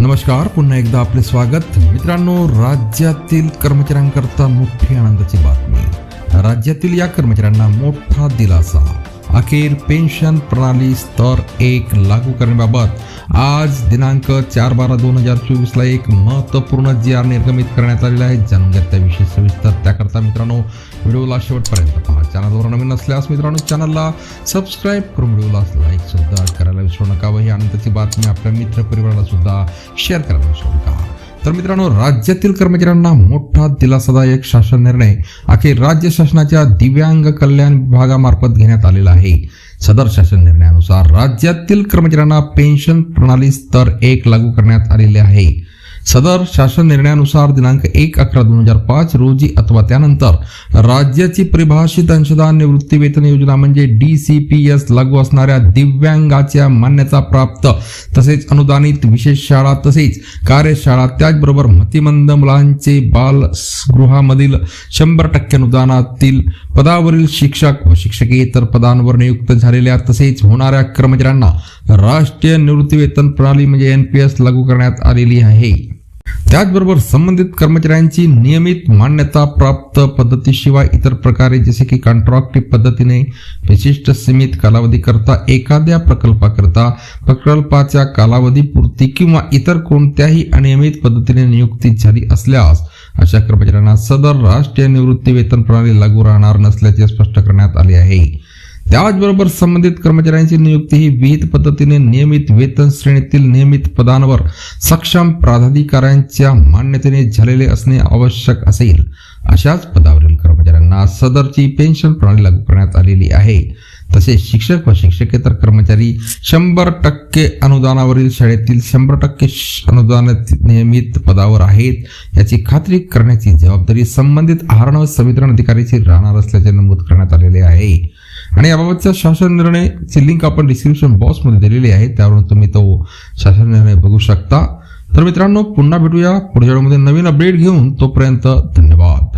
नमस्कार पुन्हा एकदा आपले स्वागत. मित्रांनो राज्यातील कर्मचाऱ्यांकरता मोठी आनंदाची बातमी. राज्यातील या कर्मचाऱ्यांना मोठा दिलासा. अखेर पेन्शन प्रणाली स्तर एक लागू करण्याबाबत आज दिनांक चार बारा दोन हजार चोवीसला एक महत्त्वपूर्ण जी आर निर्गमित करण्यात आलेला आहे. जाणून घ्या त्याविषयी सविस्तर त्याकरता मित्रांनो व्हिडिओला शेवटपर्यंत पहा. चॅनलवर नवीन असल्यास मित्रांनो चॅनलला सबस्क्राईब करून व्हिडिओला लाईक सुद्धा करायला विसरू नका व ही आनंदाची बातमी आपल्या मित्र परिवाराला सुद्धा शेअर करायला विसरू नका. तर मित्रांनो राज्यातील कर्मचाऱ्यांना मोठा दिलासादायक शासन निर्णय अखेर राज्य शासनाच्या दिव्यांग कल्याण विभागामार्फत घेण्यात आलेला आहे. सदर शासन निर्णयानुसार राज्यातील कर्मचाऱ्यांना पेन्शन प्रणाली स्तर एक लागू करण्यात आलेले आहे. सदर शासन निर्णयानुसार दिनांक एक अकरा दोन हजार पाच रोजी अथवा त्यानंतर राज्याची परिभाषित अंशदान निवृत्ती वेतन योजना म्हणजे डी सी पी एस लागू असणाऱ्या दिव्यांगाच्या मान्यता प्राप्त तसेच अनुदानित विशेष शाळा तसेच कार्यशाळा त्याचबरोबर मतिमंद मुलांचे बालगृहामधील शंभर टक्के अनुदानातील पदावरील शिक्षक व शिक्षकेतर पदांवर नियुक्त झालेल्या तसेच होणाऱ्या कर्मचाऱ्यांना राष्ट्रीय निवृत्ती वेतन प्रणाली म्हणजे एन पी एस लागू करण्यात आलेली आहे. त्याचबरोबर संबंधित कर्मचाऱ्यांची नियमित मान्यता प्राप्त पद्धतीशिवाय इतर प्रकारे जसे की कॉन्ट्रॅक्टिव्ह पद्धतीने विशिष्ट सीमित कालावधीकरता एखाद्या प्रकल्पाकरता प्रकल्पाच्या कालावधीपुरती किंवा इतर कोणत्याही अनियमित पद्धतीने नियुक्ती झाली असल्यास अशा कर्मचाऱ्यांना सदर राष्ट्रीय निवृत्ती वेतन प्रणाली लागू राहणार नसल्याचे स्पष्ट करण्यात आले आहे. त्याचबरोबर संबंधित कर्मचाऱ्यांची नियुक्ती ही विहित पद्धतीने नियमित वेतन श्रेणीतील नियमित पदांवर सक्षम प्राधिकाऱ्यांच्या मान्यतेने झालेले असणे आवश्यक असेल. अशाच पदावरील कर्मचाऱ्यांना सदरची पेन्शन प्रणाली लागू करण्यात आलेली आहे. तसेच शिक्षक व शिक्षकेतर कर्मचारी शंभर टक्के अनुदानावरील शाळेतील शंभर टक्के अनुदान नियमित पदावर आहेत. याची खात्री करण्याची जबाबदारी संबंधित आहार व संवितरण अधिकाऱ्याची राहणार असल्याचे नमूद करण्यात आलेले आहे. आणि याबाबतचा शासन निर्णयची लिंक आपण डिस्क्रिप्शन बॉक्समध्ये दिलेली आहे त्यावरून तुम्ही तो शासन निर्णय बघू शकता. तर मित्रांनो पुन्हा भेटूया पुढच्या वेळेमध्ये नवीन अपडेट घेऊन. तोपर्यंत धन्यवाद.